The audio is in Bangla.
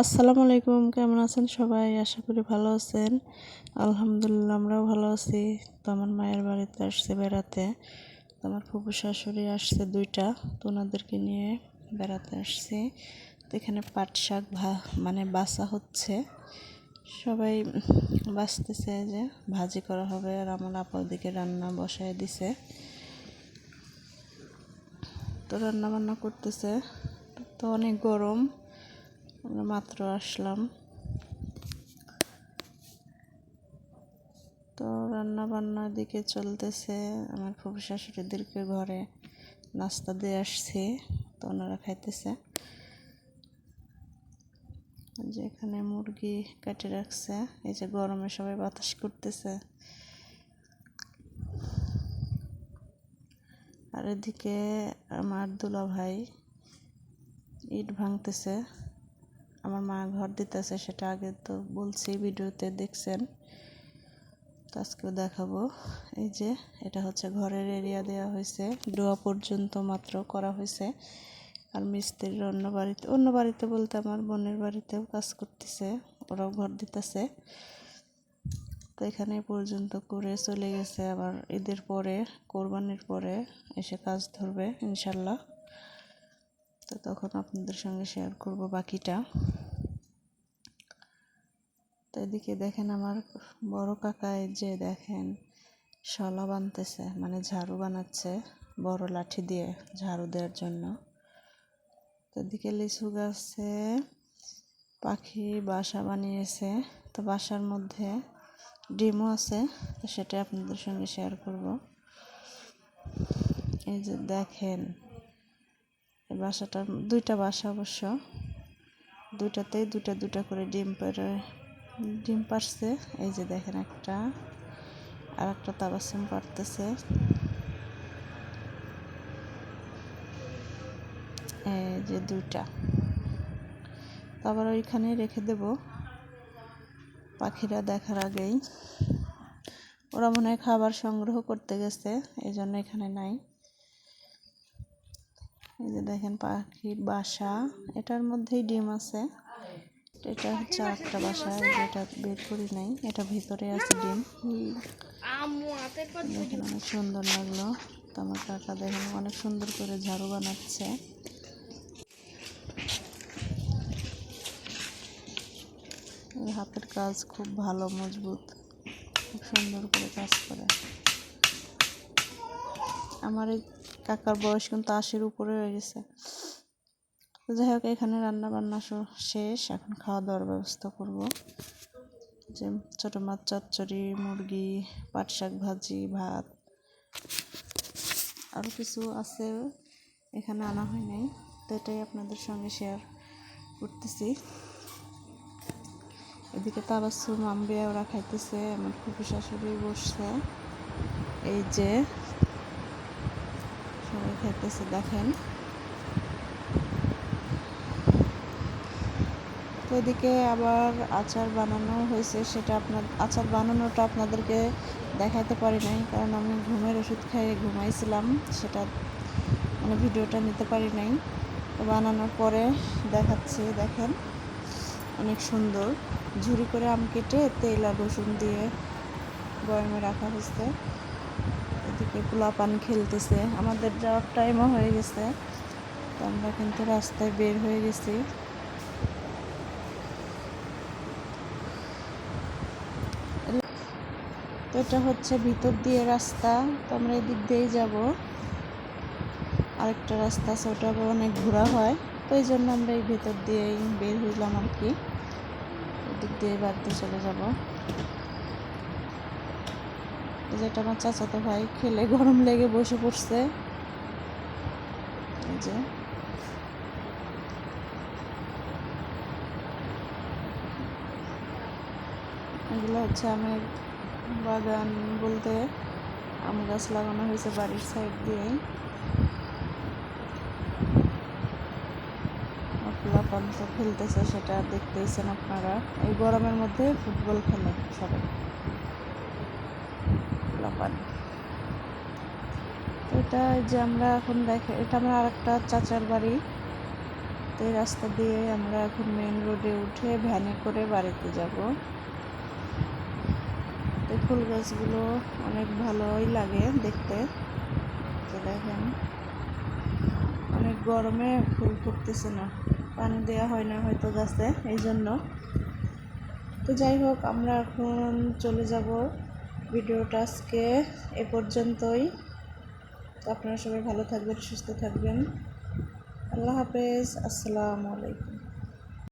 আসসালামু আলাইকুম, কেমন আছেন সবাই? আশা করি ভালো আছেন। আলহামদুলিল্লাহ আমরাও ভালো আছি। তো আমার মায়ের বাড়িতে আসছে বেড়াতে। তো আমার ফুপু শাশুড়ি আসছে দুইটা, তো ওনাদেরকে নিয়ে বেড়াতে আসছি। তো এখানে পাট শাক ভা মানে বাসা হচ্ছে। সবাই বাঁচতেছে যে, ভাজি করা হবে আর আমার আপার দিকে রান্না বসায় দিছে। তো রান্না বান্না করতেছে। তো অনেক গরম। আমরা মাত্র আসলাম। তো রান্না বান্নার দিকে চলতেছে। আমার ফুফু শাশুড়িদেরকে ঘরে নাস্তা দিয়ে আসছি, তো ওনারা খাইতেছে। যে এখানে মুরগি কেটে রাখছে। এই যে গরমে সবাই বাতাস করতেছে। আর এদিকে আমার দুলা ভাই ইট ভাঙতেছে। আমার মা ঘর দিতেছে, সেটা আগে তো বলছি, ভিডিওতে দেখছেন। তো আজকেও দেখাবো। এই যে, এটা হচ্ছে ঘরের এরিয়া দেওয়া হয়েছে। ডোয়া পর্যন্ত মাত্র করা হয়েছে। আর মিস্ত্রির অন্য বাড়িতে অন্য বাড়িতে বলতে আমার বোনের বাড়িতেও কাজ করতেছে। ওরাও ঘর দিতেছে। তো এখানে পর্যন্ত করে চলে গেছে। আবার ঈদের পরে, কোরবানির পরে এসে কাজ ধরবে, ইনশাল্লাহ। তো তখন আপনাদের সঙ্গে শেয়ার করব বাকিটা। তো এদিকে দেখেন আমার বড় কাকায় যে দেখেন, শলা বানতেছে মানে ঝাড়ু বানাচ্ছে বড় লাঠি দিয়ে ঝাড়ু দেওয়ার জন্য। তো এদিকে লিচু গাছে পাখি বাসা বানিয়েছে, তো বাসার মধ্যে ডিমও আছে, তো সেটা আপনাদের সঙ্গে শেয়ার করব। এই যে দেখেন এই বাসাটার দুইটা বাসা অবশ্য। দুইটাতেই দুটা দুটা করে ডিম পেরে, ডিম পারছে। এই যে দেখেন একটা, আর একটা তাবাসুম পারতেছে। এই যে দুইটা। আবার ওইখানে রেখে দেব পাখিরা দেখার আগেই। ওরা মনে হয় খাবার সংগ্রহ করতে গেছে এই জন্য এখানে নাই। এই যে দেখেন পাখির বাসা এটার মধ্যেই ডিম আছে। এটা হচ্ছে একটা বাসা যেটা বের করি নাই এটা ভিতরে আছে ডিম। দেখেন অনেক সুন্দর লাগল। তো আমার কাকা দেখেন অনেক সুন্দর করে ঝাড়ু বানাচ্ছে। হাতের কাজ খুব ভালো মজবুত। খুব সুন্দর করে কাজ করে। আমার এই কাকার বয়স কিন্তু আশির উপরে হয়ে গেছে। যাই হোক, এখানে রান্না বান্না শেষ। এখন খাওয়া দাওয়ার ব্যবস্থা করব। যে ছোটো মাছ, চচ্চড়ি, মুরগি, পাট শাক ভাজি, ভাত আরও কিছু আছে এখানে আনা হয় নাই, তো এটাই আপনাদের সঙ্গে শেয়ার করতেছি। এদিকে তাবাসুম মাম্বিয়া ওরা খাইতেছে, আমার খুবই শাশুড়ি বসছে। এই যে খাইতেছে দেখেন। তো এদিকে আবার আচার বানানো হয়েছে, সেটা আপনার আচার বানানোটা আপনাদেরকে দেখাতে পারি নাই, কারণ আমি ঘুমের ওষুধ খেয়ে ঘুমাইছিলাম, সেটা মানে ভিডিওটা নিতে পারি নাই। বানানোর পরে দেখাচ্ছি, দেখেন, অনেক সুন্দর। ঝুরি করে আম কেটে তেল আর রসুন দিয়ে গরমে রাখা হয়েছে। পোলাপান খেলতেছে। আমাদের যাওয়ার টাইমও হয়ে গেছে। তো আমরা কিন্তু রাস্তায় বের হয়ে গেছি। তো এটা হচ্ছে ভিতর দিয়ে রাস্তা। তো আমরা এদিক দিয়েই যাব। আরেকটা রাস্তা আছে ওটা অনেক ঘোরা হয়। তো এই জন্য আমরা এই ভিতর দিয়েই বের হইলাম আর কি। এদিক দিয়ে বাড়িতে চলে যাব। যেটা আমার চাচাতো ভাই খেলে গরম লেগে বসে পড়ছে। যে। এগুলো হচ্ছে আমের বাগান বলতে আম গাছ লাগানো হয়েছে বাড়ির সাইড দিয়েই পোলাপান তো খেলতেছে সেটা দেখতেইছেন আপনারা। এই গরমের মধ্যে ফুটবল খেলে সবাই। পোলাপান এটা যে আমরা এখন দেখে, এটা আমার আর একটা চাচার বাড়ি। তো এই রাস্তা দিয়ে আমরা এখন মেন রোডে উঠে ভ্যানে করে বাড়িতে যাব। তো ফুল গাছগুলো অনেক ভালোই লাগে দেখতে। তো দেখেন, অনেক গরমে ফুল ফুটতেছে না। পানি দেওয়া হয় না হয়তো গাছে এই জন্য তো যাই হোক, আমরা এখন চলে যাব ভিডিওটা আজকে এ পর্যন্তই। আপনারা সবাই ভালো থাকবেন সুস্থ থাকবেন। আল্লাহ হাফেজ আসসালামু আলাইকুম।